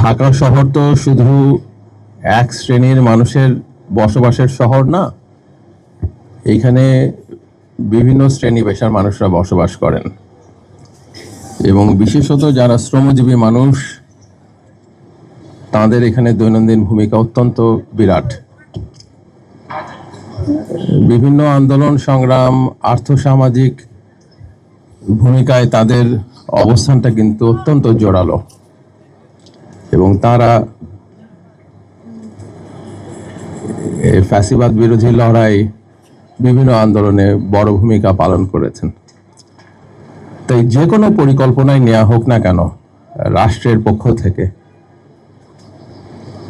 ঢাকা শহর তো শুধু এক শ্রেণির মানুষের বসবাসের শহর না, এইখানে বিভিন্ন শ্রেণি পেশার মানুষরা বসবাস করেন। এবং বিশেষত যারা শ্রমজীবী মানুষ, তাদের এখানে দৈনন্দিন ভূমিকা অত্যন্ত বিরাট। বিভিন্ন আন্দোলন, সংগ্রাম, আর্থসামাজিক ভূমিকায় তাদের অবস্থানটা কিন্তু অত্যন্ত জোরালো। এবং তারা ফ্যাসিবাদ বিরোধী লড়াই বিভিন্ন আন্দোলনে বড় ভূমিকা পালন করেছেন। তাই যে কোনো পরিকল্পনায় নেওয়া হোক না কেন, রাষ্ট্রের পক্ষ থেকে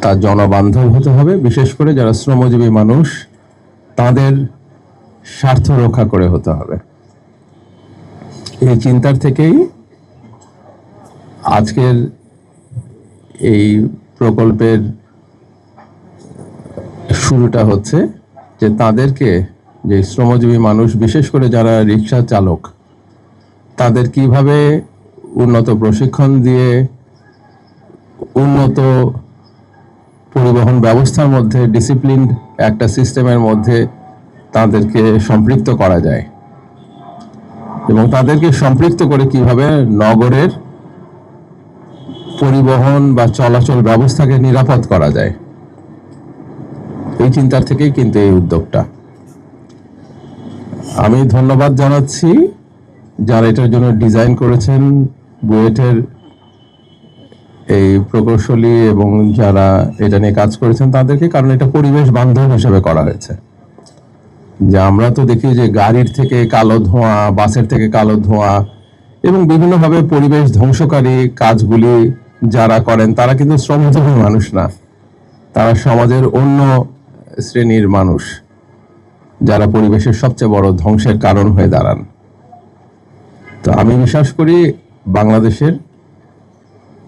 তা জনবান্ধব হতে হবে, বিশেষ করে যারা শ্রমজীবী মানুষ, তাদের স্বার্থ রক্ষা করে হতে হবে। এই চিন্তার থেকেই আজকের এই প্রকল্পের শুরুটা হচ্ছে যে তাদেরকে, যে শ্রমজীবী মানুষ, বিশেষ করে যারা রিক্সা চালক, তাদের কীভাবে উন্নত প্রশিক্ষণ দিয়ে উন্নত পরিবহন ব্যবস্থার মধ্যে ডিসিপ্লিন একটা সিস্টেমের মধ্যে তাদেরকে সম্পৃক্ত করা যায় এবং তাদেরকে সম্পৃক্ত করে কীভাবে নগরের পরিবহন বা চলাচল ব্যবস্থাকে নিরাপদ করা যায়। এই চিন্তার থেকেই কিন্তু এই উদ্যোগটা। আমি ধন্যবাদ জানাচ্ছি যারা এটার জন্য ডিজাইন করেছেন, বুয়েটের এই প্রকৌশলী এবং যারা এটা নিয়ে কাজ করেছেন তাদেরকে, কারণ এটা পরিবেশ বান্ধব হিসেবে করা হয়েছে। যে আমরা তো দেখি যে গাড়ির থেকে কালো ধোঁয়া, বাসের থেকে কালো ধোঁয়া এবং বিভিন্নভাবে পরিবেশ ধ্বংসকারী কাজগুলি যারা করেন, তারা কিন্তু শ্রমজীবী মানুষ না। তারা সমাজের অন্য শ্রেণির মানুষ, যারা পরিবেশের সবচেয়ে বড় ধ্বংসের কারণ হয়ে দাঁড়ান। তো আমি বিশ্বাস করি বাংলাদেশের,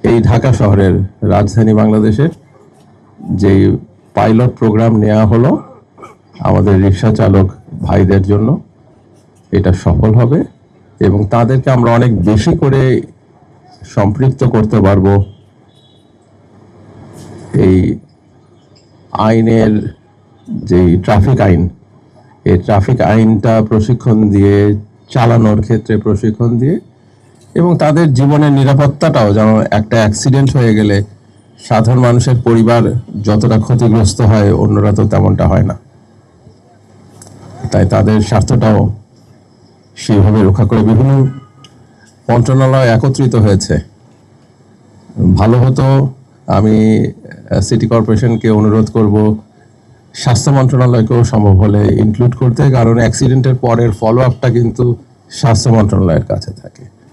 এই ঢাকা শহরের রাজধানী বাংলাদেশের যে পাইলট প্রোগ্রাম নেওয়া হলো, আমাদের রিক্সা চালক ভাইদের জন্য, এটা সফল হবে এবং তাদেরকে আমরা অনেক বেশি করে সম্পৃক্ত করতে পারব। এই আইনের যে ট্রাফিক আইন, এই ট্রাফিক আইনটা প্রশিক্ষণ দিয়ে, চালানোর ক্ষেত্রে প্রশিক্ষণ দিয়ে এবং তাদের জীবনের নিরাপত্তাটাও যেন একটা অ্যাক্সিডেন্ট হয়ে গেলে সাধারণ মানুষের পরিবার যতটা ক্ষতিগ্রস্ত হয়, অন্যরা তো তেমনটা হয় না। তাই তাদের স্বার্থটাও সেইভাবে রক্ষা করে বিভিন্ন মন্ত্রণালয় একত্রিত হয়েছে। ভালো হতো আমি সিটি কর্পোরেশনকে অনুরোধ করব, স্বাস্থ্য মন্ত্রণালয়কেও সম্ভব হলে ইনক্লুড করতে, কারণ অ্যাক্সিডেন্টের পরের ফলো আপটা কিন্তু স্বাস্থ্য মন্ত্রণালয়ের কাছে থাকে।